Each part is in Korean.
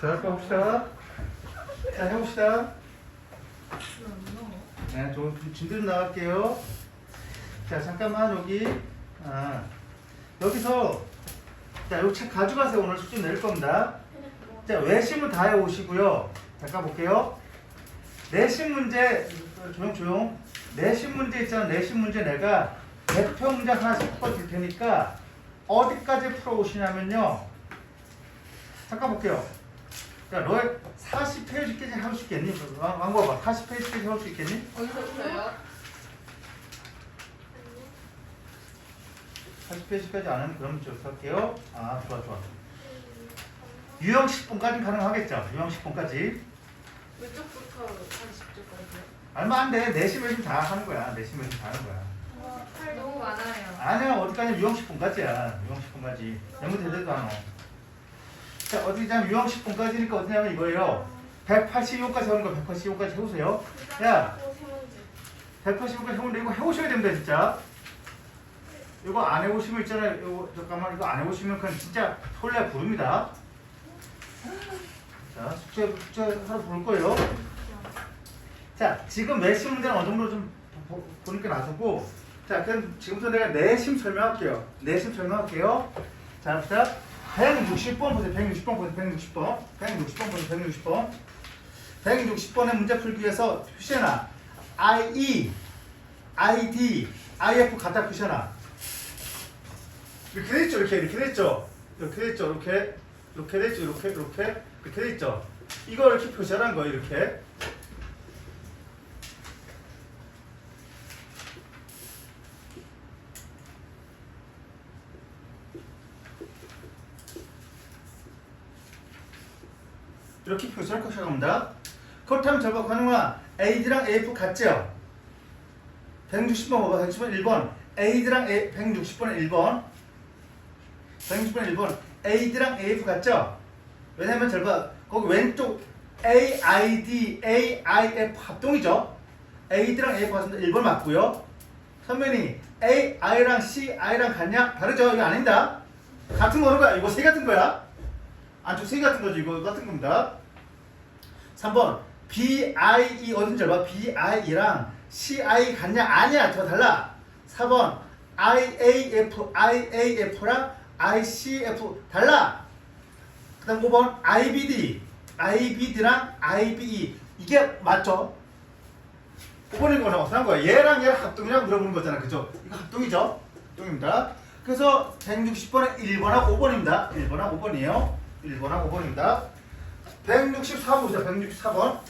자, 해봅시다. 자, 해봅시다. 네, 좀 진대로 나갈게요. 자, 잠깐만 여기. 아, 여기서 자, 요 책 가져가세요. 오늘 숙제 낼 겁니다. 자, 외심은 다 해오시고요. 잠깐 볼게요. 내신 문제 조용 조용. 내신 문제 있잖아. 내신 문제 내가 대표 문제 하나씩 풀어줄 테니까 어디까지 풀어오시냐면요. 잠깐 볼게요. 야, 너의 40페이지까지 할 수 있겠니? 왕- 왕고 봐. 40페이지까지 할 수 있겠니? 어디서부터요? 40페이지까지 안 하면 그럼 저 할게요. 아, 좋아, 좋아. 유형 10분까지 가능하겠죠? 유형 10분까지. 왼쪽부터 40쪽까지요? 얼마 안 돼. 내시면 다 하는 거야. 내시면 다 하는 거야. 팔 너무 많아요. 아니야, 어디까지 유형 10분까지야. 유형 10분까지. 영어 제대로 안 와. 자, 어디냐면 유형 10분까지니까 어디냐면 이거예요. 185까지 하는 거 185까지 해보세요. 야, 185까지 해보는데 이거 해오셔야 됩니다, 진짜. 이거 안 해보시면 있잖아요. 이거 잠깐만 이거 안 해보시면 그냥 진짜 솔레 부릅니다. 자, 숙제 숙제 하러 부를 거예요. 자, 지금 내심 문제는 어느 정도 좀 보- 보- 보니까 나서고, 자, 그럼 지금부터 내가 내심 설명할게요. 내심 설명할게요. 자, 봅시다. 160번 보세요. 160번 보세요. 160번. 160번 보세요. 160번. 160번의 문제 풀기 위해서 표시해놔. IE, ID, IF 갖다 표시해놔. 이렇게 돼 있죠? 이렇게 이렇게 돼 있죠? 이렇게 돼 있죠? 이렇게 이렇게 돼 있죠? 이렇게 이렇게 이렇게 돼 있죠? 이걸 이렇게 표시하라는 거예요. 이렇게. 이렇게 표 시할 것이라고 합니다. 그렇다면 저거 가능한 AD랑 AF 같죠? 160번 봐봐. 160번 1번. AD랑 A, 160번에 1번. 160번에 1번. AD랑 AF 같죠? 왜냐면 잘 봐. 거기 왼쪽 AID, AIF 합동이죠? AD랑 AF 같은데 1번 맞고요. 선배님, AI랑 CI랑 같냐? 다르죠? 이거 아닙니다. 같은 거는 거야. 이거 세 같은 거야. 안쪽 세 같은 거죠. 이거 같은 겁니다. 3번 BIE 어딘지 알아? BIE랑 CI 같냐? 아니야. 더 달라. 4번 IAF, IAF랑 ICF 달라. 그 다음 5번 IBD, IBD랑 IBE 이게 맞죠? 5번인 거는 어떤 거야? 얘랑 얘랑 합동이라고 물어보는 거잖아. 그죠? 이거 합동이죠? 합동입니다. 그래서 160번에 1번하고 5번입니다. 1번하고 5번이에요. 1번하고 5번입니다. 164번 보자. 164번.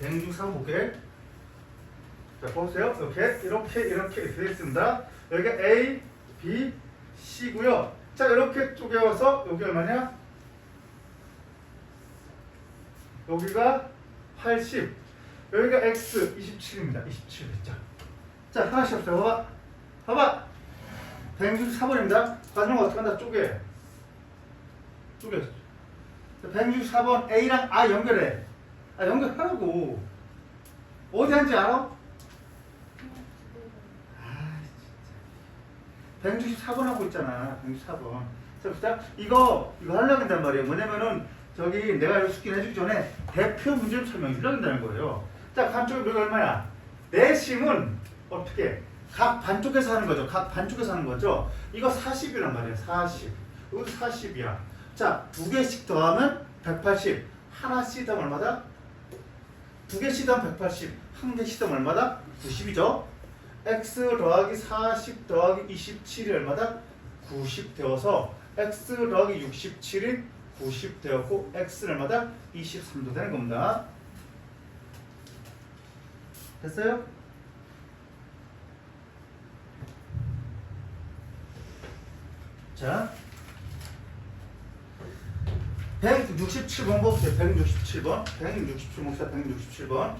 164번 볼게. 자, 보세요. 이렇게, 이렇게, 이렇게, 되어 있습니다. 여기가 A, B, C고요. 자, 이렇게 쪼개서 여기 얼마냐? 여기가 80. 여기가 X 27입니다. 27. 자, 자 하나씩 합시다. 봐봐. 봐봐. 164번입니다. 과정 어떻게 한다? 쪼개. 쪼개. 164번 A랑 A 연결해. 아, 연결하라고. 어디 한지 알아? 아, 진짜. 164번 하고 있잖아. 164번. 자, 봅시다. 이거, 이거 하려고 한단 말이에요. 뭐냐면은, 저기 내가 이거 숙제 해주기 전에 대표 문제 를 설명해 주려고 한다는 거예요. 자, 반쪽이 여기 얼마야? 내심은 어떻게? 각 반쪽에서 하는 거죠. 각 반쪽에서 하는 거죠. 이거 40이란 말이야. 40. 이것도 40이야. 자, 두 개씩 더하면 180. 하나씩 더하면 얼마다? 두 개씩 더하면 180. 한 개씩 더하면 얼마다? 90이죠. x 더하기 40 더하기 27이 얼마다? 90 되어서 x 더하기 67이 90 되었고 x는 얼마다? 23도 되는 겁니다. 됐어요? 자, 167번 봅시다. 167번. 167번 봅시다. 167번.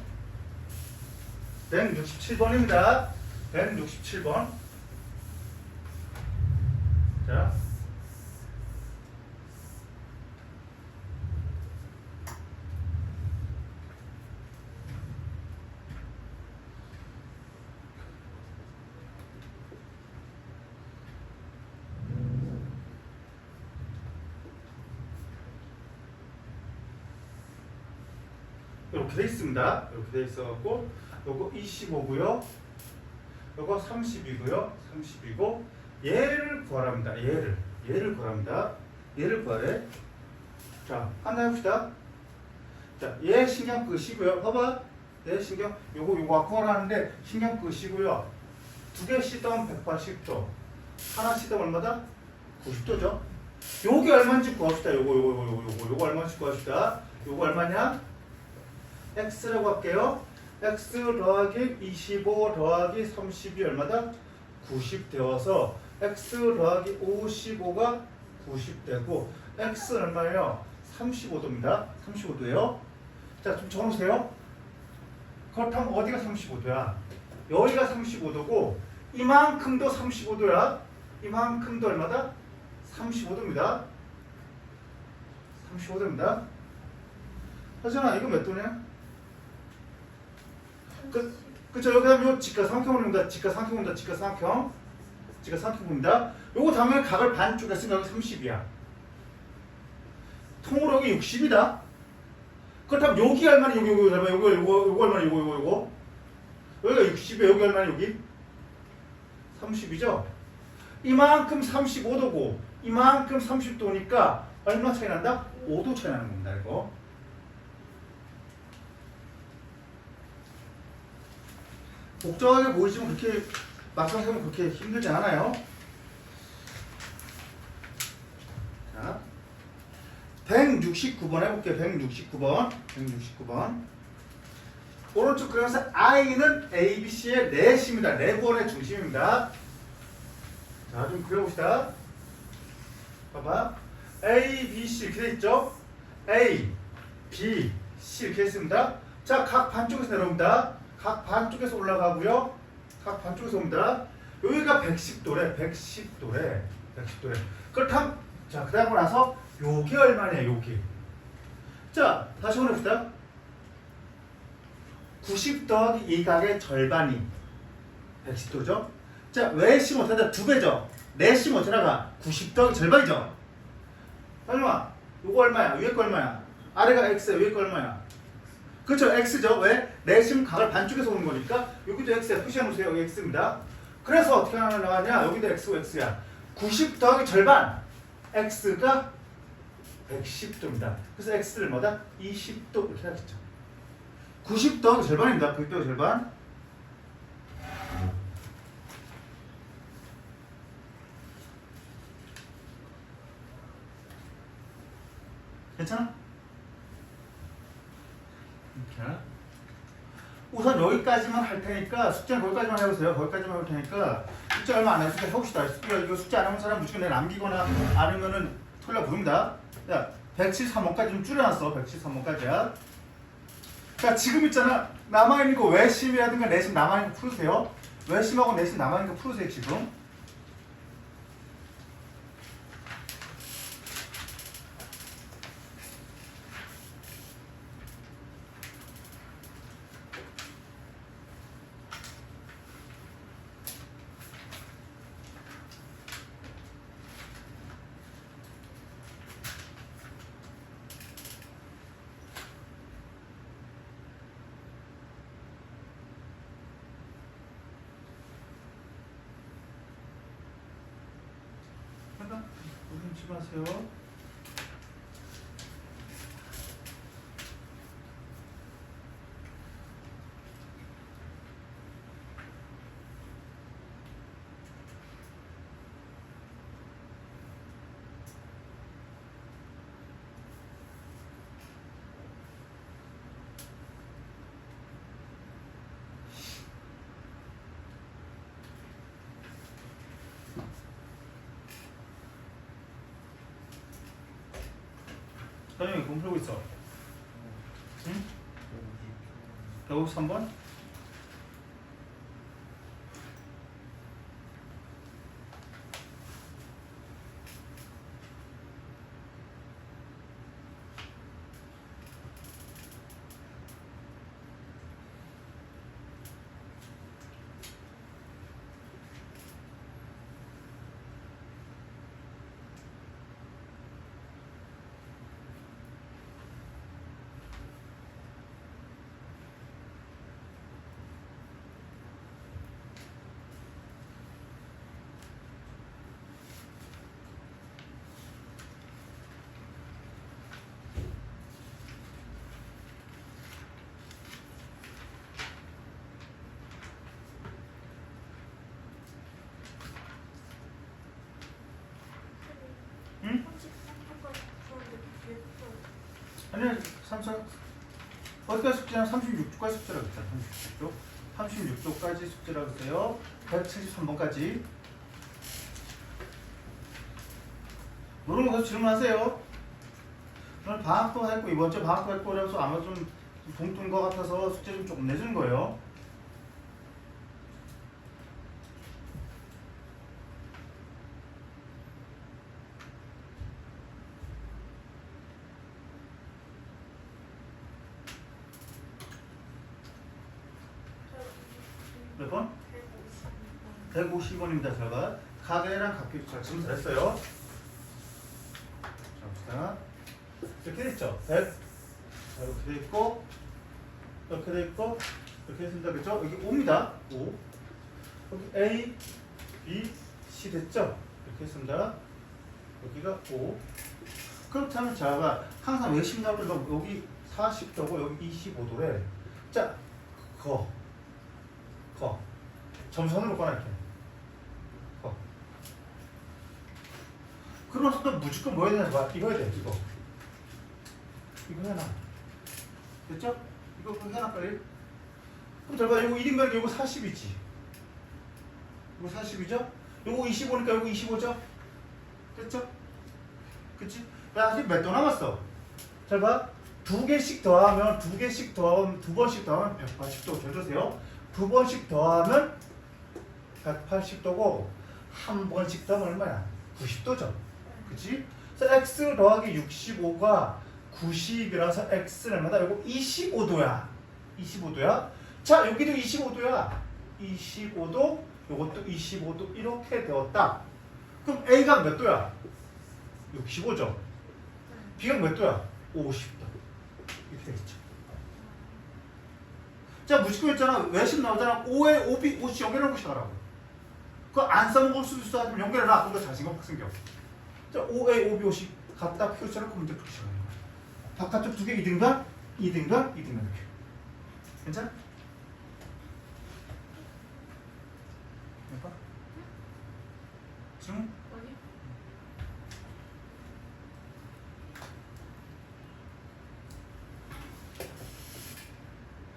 167번입니다. 167번. 자. 이렇게 돼 있습니다. 이렇게 돼 있어갖고 요거 25고요. 요거 30이고요. 30이고 얘를 구하랍니다. 얘를 얘를 구합니다. 얘를 구하래. 자 하나 해봅시다. 자, 얘 신경 끄시고요. 봐봐. 얘 신경 요거 요거 구하라는데 신경 끄시고요. 두 개씩 더면 180도. 하나씩 더면 얼마다? 90도죠. 요게 얼마인지 구합시다. 요거 요거 요거 요거 요거 얼마인지 구합시다. 요거 얼마냐? X라고 할게요. x 더하기 25 더하기 30이 얼마다? 90 되어서 x 더하기 55가 90 되고 x 얼마예요? 35도입니다. 35도예요. 자, 좀 적어놓으세요. 그렇다면 어디가 35도야? 여기가 35도고 이만큼도 35도야. 이만큼도 얼마다? 35도입니다. 35도입니다. 하진아 이거 몇 도냐? 그, 그쵸 여기 하면 요 직가삼각형 옵니다. 직가삼각형 옵니다. 직가삼각형 직가삼각형 옵니다. 요거 다음에 각을 반쪽 했으면 여기 30이야. 통으로 여기 60이다. 그렇다면 여기 얼마나 여기 여기 얼마 요거 요거 요거 얼마나 요거 요거 요거 여기가 60이야 여기 얼마나 여기 30이죠. 이만큼 35도고 이만큼 30도니까 얼마 차이 난다? 5도 차이 나는 겁니다 이거. 복잡하게 보이지만 그렇게 막상 해보면 그렇게 힘들지 않아요. 자, 169번 해볼게요. 169번. 169번. 오른쪽 그래서 I는 ABC의 넷입니다. 네 번의 중심입니다. 자, 좀 그려봅시다. 봐봐. A, B, C 이렇게 돼 있죠? A, B, C 이렇게 했습니다. 자, 각 반쪽에서 내려옵니다. 각 반쪽에서 올라가고요. 각 반쪽에서 옵니다. 여기가 110도래. 110도래. 110도래. 그렇다면 자, 그러고 나서 요게 얼마냐, 요게. 자, 다시 해봅시다. 90 더하기 이 각의 절반이 110도죠? 자, 왜10 못하다? 두 배죠? 내10 못하다가 90 더하기 절반이죠? 설마, 요거 얼마야? 위에 거 얼마야? 아래가 X야, 위에 거 얼마야? 그렇죠, X죠? 왜? 내심 각을 반쪽에서 오는 거니까 여기도 X야. 표시해놓으세요. 여기 X입니다. 그래서 어떻게 나가냐? 여기도 X고 X야. 90 더하기 절반 X가 110도입니다. 그래서 X를 뭐다? 20도 이렇게 하겠죠. 90 더하기 절반입니다. 90 더하기 절반. 괜찮아? 우선 여기까지만 할 테니까 숙제는 거기까지만 해보세요. 거기까지만 할 테니까 숙제 얼마 안 했으니까 해봅시다. 숙제 이거 숙제 안 해본 사람 무조건 내 남기거나 아니면은 날 부릅니다. 야, 173원까지 좀 줄여놨어. 173원까지야. 자, 지금 있잖아. 남아있는 거 외심이라든가 내심 남아있는 거 풀으세요. 외심하고 내심 남아있는 거 풀으세요, 지금. 잠깐, 무 선영이 공부 풀고 있어. 응? 153번? 아니 삼성 어디까지 숙제냐 36쪽까지 숙제라고 했잖아 36쪽 36쪽까지 숙제라고 했어요. 173번까지. 노는 거 질문하세요. 오늘 방학도 했고 이번 주 방학도 했고 그래서 아마 좀 동뜬 것 같아서 숙제 좀 조금 내주는 거예요 몇 번? 150원입니다. 제가 가게랑 값기 잘 지금 잘했어요. 자, 봅시다. 이렇게 됐죠? 100. 자, 이렇게 돼 있고, 이렇게 돼 있고, 이렇게 했습니다. 그죠? 여기 5입니다. 5. 여기 A, B, C 됐죠? 이렇게 했습니다. 여기가 5. 그렇다면 자가 항상 외심 나올 때 여기 40도고 여기 25도래. 자, 거. 거. 점선으로 꺼낼게. 거. 그러면서 또 무조건 뭐 해야 되나 봐. 이거 해야 돼, 이거. 이거 해놔. 됐죠? 이거 해놔, 빨리. 그럼 잘 봐. 이거 1인분 이거 40이지. 이거 40이죠? 이거 25니까 이거 25죠? 됐죠? 그치? 야, 아직 몇 도 남았어? 잘 봐. 두 개씩 더하면 두 개씩 더하면 두 번씩 더하면 180도 줘주세요. 두 번씩 더하면 180도고 한 번씩 더하면 얼마야? 90도죠. 그치? 그래서 x 더하기 65가 90이라서 x는 얼마다? 이거 25도야. 25도야. 자, 여기도 25도야. 25도, 요것도 25도 이렇게 되었다. 그럼 a가 몇 도야? 65죠. b가 몇 도야? 50도. 이렇게 되겠죠. 자, 무조건 있잖아. 외심 나오잖아. 5에 5B, 50 연결하고 시작하라고. 그거 안 써먹을 수도 있어. 하지만 연결해놔. 그럼 더 자신감 확 생겨. 자, 5A, 5B, 50 갖다 표시해놓고 문제 풀기 시작하는 거야. 바깥쪽 두 개 2등간, 2등간, 2등간 이렇게. 괜찮아? 해봐. 질문? 아니?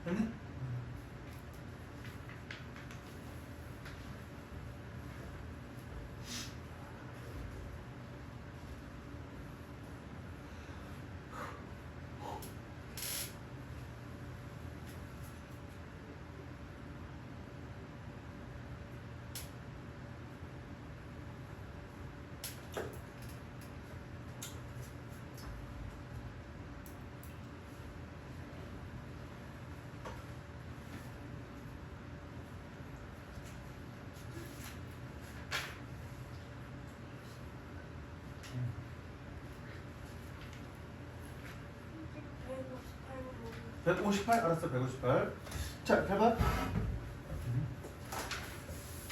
됐니? 백 158 알았어 158. 자, 해봐.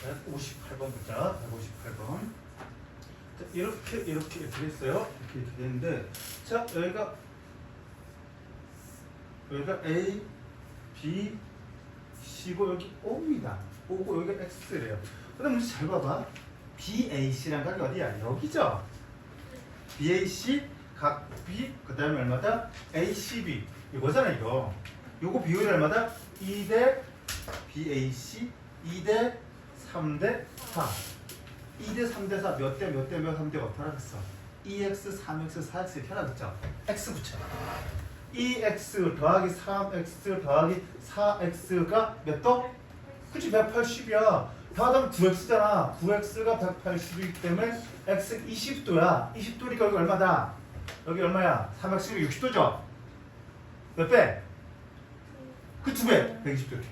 158번 보자. 158번. 자, 이렇게 이렇게 이렇게 됐어요. 이렇게 됐는데, 자 여기가 여기가 A, B, C고 여기 O입니다. O고 여기가 X래요. 그다음 문제 잘 봐봐. BAC란 각이 어디야? 여기죠. BAC 각 B 그다음에 얼마다? ACB 이거잖아 이거. 요거 비율이 얼마다? 2대 BAC 2대 3대 4. 2대 3대 4 몇 대 몇 대 몇 3대 몇 하라겠어. 2x 3x 4x 이렇게 하라겠죠. x 붙여. 2x 더하기 3x 더하기 4x가 몇 도? 그치 180이야. 다음 9x잖아. 9x가 180이기 때문에 x 20도야. 20도니까 여기 얼마다? 여기 얼마야? 3x가 60도죠? 몇 배? 그 두 배. 120도 이렇게.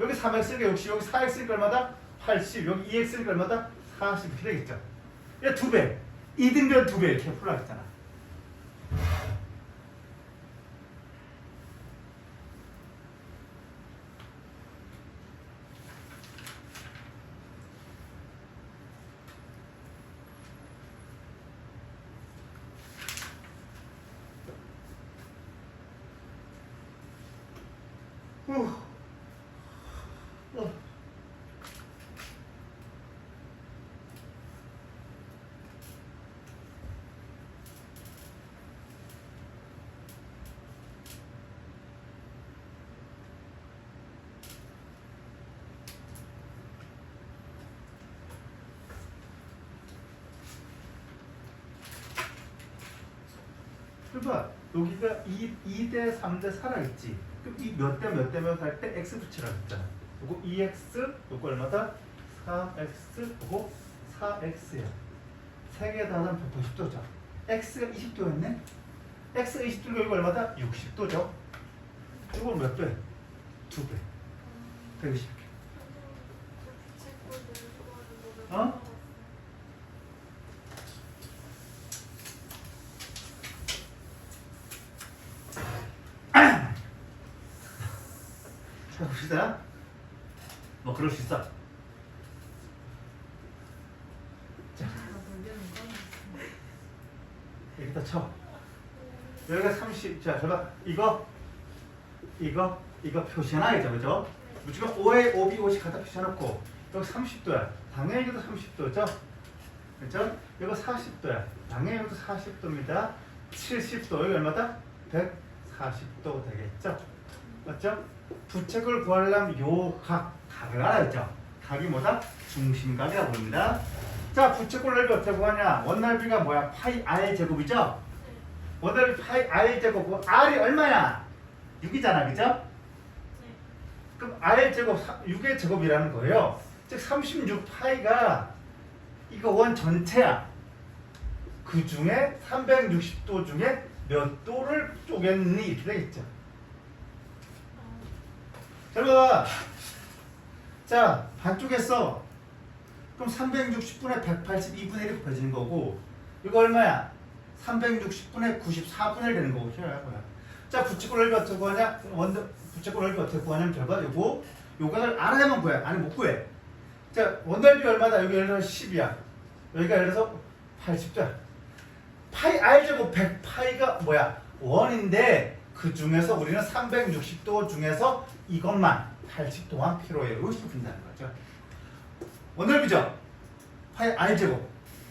여기 3x니까 60, 여기 4x니까 얼마다? 80, 여기 2x니까 얼마다? 40 이렇게 되겠죠? 얘두 배. 2등변 두 배 이렇게 풀어야겠잖아. 그봐 여기가 2, 2대 3대 살아있지. 그럼 이 몇 대 몇 대 몇 할 때 x 붙이라고 했잖아. 요거 2x 요거 얼마다? 4x 요거 4x야. 세 개 다 하면 180도죠. x가 20도였네. x가 20도니까 이거 얼마다? 60도죠. 이건 몇 배? 두 배. 120. 어? 자 봅시다. 뭐 그럴 수 있어. 건 여기다 쳐. 여기가 30. 자, 봐봐. 이거, 이거, 이거 표시해놔야죠, 그죠? 무조건 5에 5B 50 갖다 표시해놓고 여기 30도야. 당연히 이것도 30도죠? 그죠? 이거 40도야. 당연히 이것도 40도입니다. 70도. 여기 얼마다? 140도 되겠죠? 맞죠? 부책을 구하려면 요 각, 각을 알아야죠. 각이 뭐다? 중심각이라고 부릅니다. 자, 부채꼴 넓이 어떻게 구하냐? 원넓이가 뭐야? 파이 r 제곱이죠? 원넓이 파이 r 제곱, 그 r이 얼마야? 6이잖아, 그죠? 그럼 r 제곱 6의 제곱이라는 거예요. 즉 36 파이가 이거 원 전체야. 그 중에 360도 중에 몇 도를 쪼갰니 이렇게 되겠죠. 잘 봐. 자, 반쪽에서 그럼 360분의 182분의 1이 곱해지는 거고 이거 얼마야? 360분의 94분의 1 되는 거고 거야. 자, 부채꼴 넓이 어떻게 구하냐? 원더 부채꼴 넓이 어떻게 구하냐면 결과 요거 요각을 알아야만 구해. 아니 못 구해. 자, 원넓이 얼마다? 여기 예를 들어 10이야. 여기가 예를 들어서 80도야. 파이 r 제곱 100 파이가 뭐야? 원인데 그 중에서 우리는 360도 중에서 이것만 80도만 필요해요. 이렇게 푼다는 거죠. 원넓이죠? 파이 r 제곱.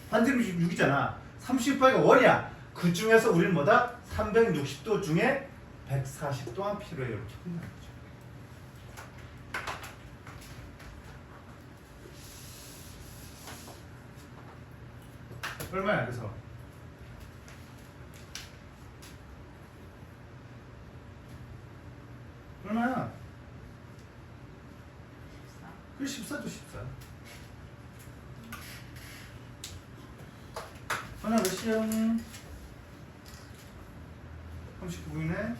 반지름 6이잖아. 30파이가 원이야. 그 중에서 우리는 뭐다? 360도 중에 140도만 필요해요. 이렇게 푼다는 거죠. 얼마야 그래서? 얼마야? 그 14죠 14 하나 몇 시야? 39분이네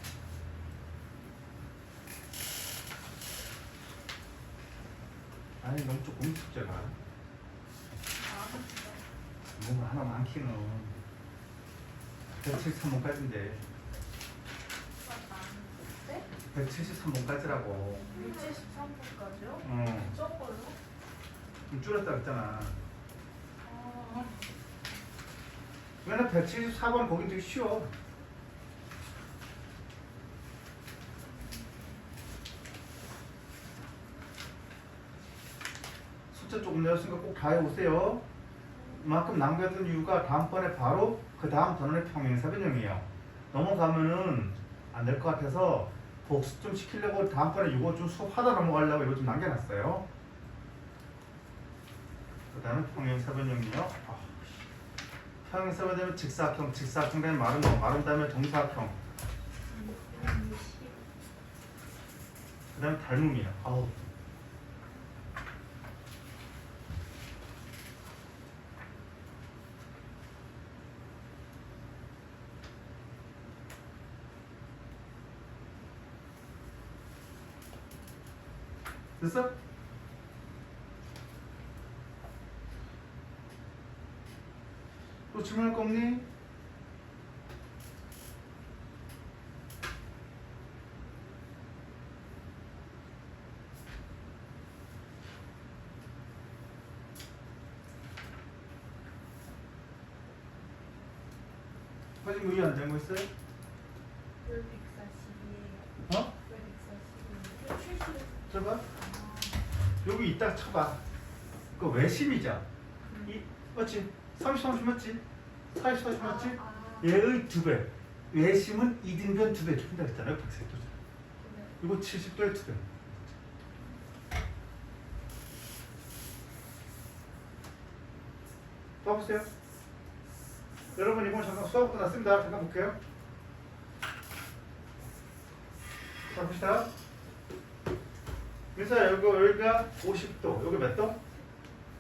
아니 너무 조금 숙제가 뭐 하나 많기는 173번까지인데 173번까지라고. 173분까지요? 어, 저걸로? 좀 줄였다 그랬잖아. 아, 왜냐면 174번 거긴 되게 쉬워. 숫자 조금 내었으니까 꼭 다 해오세요. 그만큼 남겨둔 이유가 다음번에 바로 그 다음 단원의 평행사 변형이에요. 넘어가면은 안 될 것 같아서 복습 좀 시키려고 다음번에 이거 좀 수업하다 넘어가려고 이거 좀 남겨놨어요. 그 다음에 평행사 변형이요. 아, 평행사 변형은 직사각형 직사각형 되면 마름 마름 다음에 정사각형 그 다음에 닮음이야 아우 됐어? 또 질문할 거 없니? 뭐 이해 안거 있어요? 이따 쳐봐. 그 외심이자. 음. 이 맞지? 30, 30 맞지? 40, 40 맞지? 아, 아. 얘의 두 배. 외심은 이등변 두배 이렇게 했잖아요. 100세도. 이거 70도의 두 배. 써보세요. 여러분 이번 잠깐 수학부터 났습니다. 잠깐 볼게요. 자 봅시다. 민서야 여기 여기가 50도, 여기 몇 도?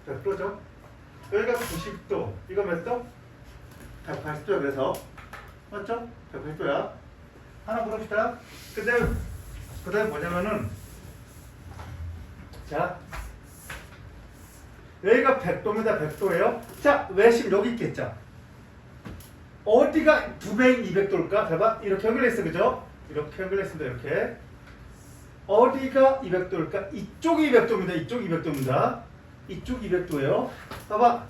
100도죠. 여기가 90도, 이거 몇 도? 180도야 그래서 맞죠? 180도야. 하나 물읍시다. 근데 그 다음에 뭐냐면은 자 여기가 100도입니다. 100도예요. 자 외심 여기 있겠죠. 어디가 두 배인 200도일까? 봐봐 이렇게 연결했어 그죠? 이렇게 연결했습니다. 이렇게 어디가 200도일까? 이쪽이 200도입니다. 이쪽 200도입니다. 이쪽 200도예요. 봐봐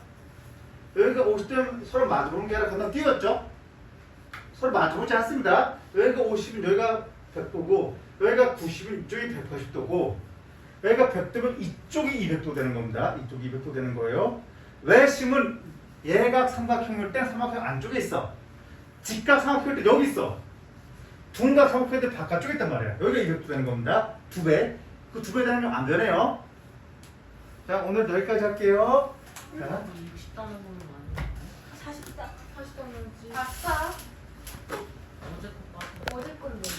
여기가 50도면 서로 마주보는 게 아니라 건너 뛰었죠? 서로 마주보지 않습니다. 여기가 50은 여기가 100도고 여기가 90은 이쪽이 180도고 여기가 100도면 이쪽이 200도 되는 겁니다. 이쪽이 200도 되는 거예요. 외심은 예각 삼각형일 때 삼각형 안쪽에 있어. 직각 삼각형일 때 여기 있어. 둘다 삼각형들 바깥쪽에 있단 말이야. 여기가 이렇게 되는 겁니다. 두 배. 그 두 배 되면 안 되네요. 자, 오늘 여기까지 할게요. 자, 60단은 거는 많이 40단 40단원지. 아까 어제 것 같아. 어제 건데.